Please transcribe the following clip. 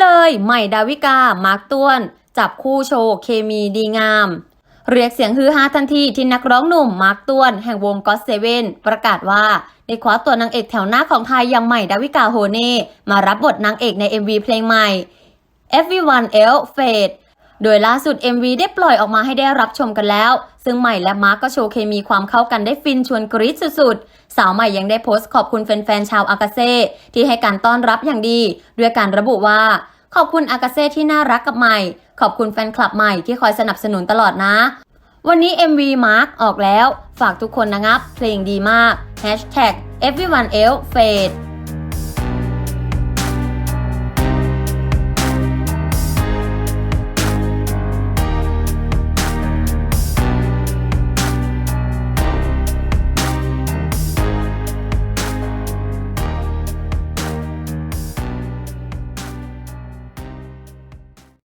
เลย ใหม่ดาวิกา มาร์กต้วน จับคู่โชว์เคมีดีงาม เรียกเสียงฮือฮาทันทีที่นักร้องหนุ่มมาร์กต้วน แห่งวงก็อตเซเว่นประกาศว่าได้คว้าตัวนางเอกแถวหน้าของไทยอย่างใหม่ดาวิกาโฮเน่มารับบทนางเอกใน MV เพลงใหม่ Everyone Else Fade โดยล่าสุด MV ได้ปล่อยออกมาให้ได้รับชมกันแล้ว ซึ่งใหม่และมาร์กก็โชว์เคมีความเข้ากันได้ฟินชวนกรี๊ดสุดๆ สาวใหม่ยังได้โพสต์ขอบคุณแฟนๆ ชาวอากาเซ่ที่ให้การต้อนรับอย่างดี ด้วยการระบุว่า ขอบคุณอากาเซ่ที่น่ารักกับใหม่ ขอบคุณแฟนคลับใหม่ที่คอยสนับสนุนตลอดนะ วันนี้ MV Mark ออกแล้ว ฝากทุกคนนะครับ เพลงดีมาก Hashtag everyone else fade